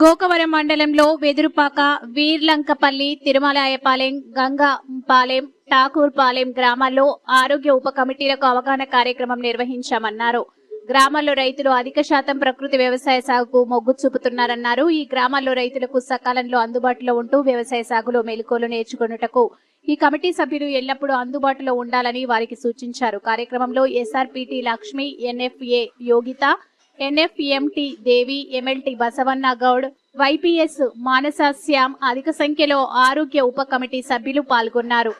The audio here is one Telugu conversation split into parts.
గోకవరం మండలంలో వెదురుపాక వీర్లంకపల్లి తిరుమలాయపాలెం గంగాపాలెం ఠాకూర్పాలెం గ్రామాల్లో ఆరోగ్య ఉప కమిటీలకు అవగాహన కార్యక్రమం నిర్వహించామన్నారు. గ్రామాల్లో రైతులు అధిక శాతం ప్రకృతి వ్యవసాయ సాగుకు మొగ్గు చూపుతున్నారన్నారు. ఈ గ్రామాల్లో రైతులకు సకాలంలో అందుబాటులో ఉంటూ వ్యవసాయ సాగులో మెలకువలు నేర్చుకున్నటకు ఈ కమిటీ సభ్యులు ఎల్లప్పుడూ అందుబాటులో ఉండాలని వారికి సూచించారు. కార్యక్రమంలో SRPT Lakshmi NFA Yogita NFMT Devi MLT Basavanna Goud YPS Manasa Shyam అధిక సంఖ్యలో ఆరోగ్య ఉప కమిటీ సభ్యులు పాల్గొన్నారు.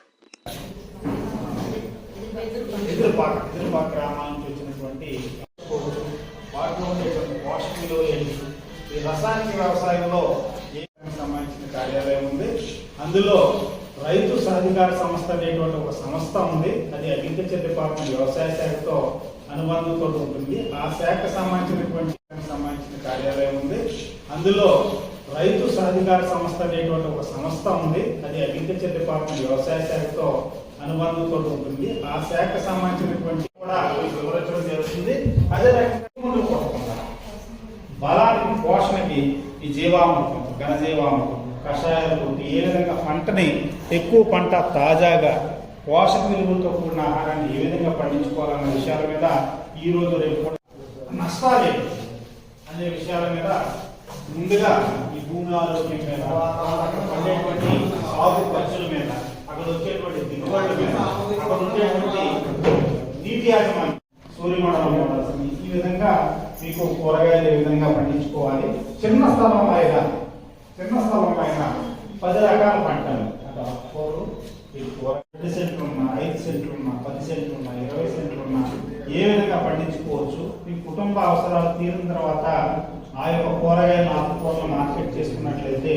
వ్యవసాయంలో సంబంధించిన కార్యాలయం ఉంది? అందులో రైతు సహధికార సంస్థ అనేటువంటి ఒక సంస్థ ఉంది. అది అగ్రికల్చర్ డిపార్ట్మెంట్ వ్యవసాయ శాఖతో అనుబంధంతో ఉంటుంది. ఆ శాఖ సంబంధించినటువంటి సంబంధించిన కార్యాలయం ఉంది. అందులో రైతు సహకార సంస్థ అనేటువంటి ఒక సంస్థ ఉంది. అది అగ్రికల్చర్ డిపార్ట్మెంట్ వ్యవసాయ శాఖతో అనుబంధంతో ఉంటుంది. ఆ శాఖ సంబంధించినటువంటి కూడా వివరించడం జరుగుతుంది. అదే రకంగా బలానికి పోషణకి ఈ జీవామృతం ఘనజీవామృతం కషాయాలు కొట్టి ఏ విధంగా పంటని ఎక్కువ పంట తాజాగా పోషక విలువలతో కూడిన ఆహారాన్ని ఏ విధంగా పండించుకోవాలన్న విషయాల మీద ఈ రోజు రేపు నష్టాలే అనే విషయాల మీద ముందుగా ఈ భూమి ఆరోగ్యం మీద పండేటువంటి సాగు ఖర్చుల మీద అక్కడ వచ్చేటువంటి దిగుబడుల మీద అక్కడ ఉండేటువంటి నీటి యాజమాన్యం సూర్యమండలం ఈ విధంగా మీకు కూరగాయలు ఏ విధంగా పండించుకోవాలి? చిన్న స్థలం పైన చిన్న స్థలం పైన పది రకాల పంటలు. అటు ఆకుకూరలు, ఈ కూర రెండు సెంట్లు ఉన్నా ఐదు సెంట్లు ఉన్నా పది సెంట్లు ఉన్నా ఇరవై సెంట్లు ఉన్నా ఏ విధంగా పండించుకోవచ్చు? మీ కుటుంబ అవసరాలు తీరిన తర్వాత ఆ యొక్క కూరగాయలు ఆకుకూరలు మార్కెట్ చేసుకున్నట్లయితే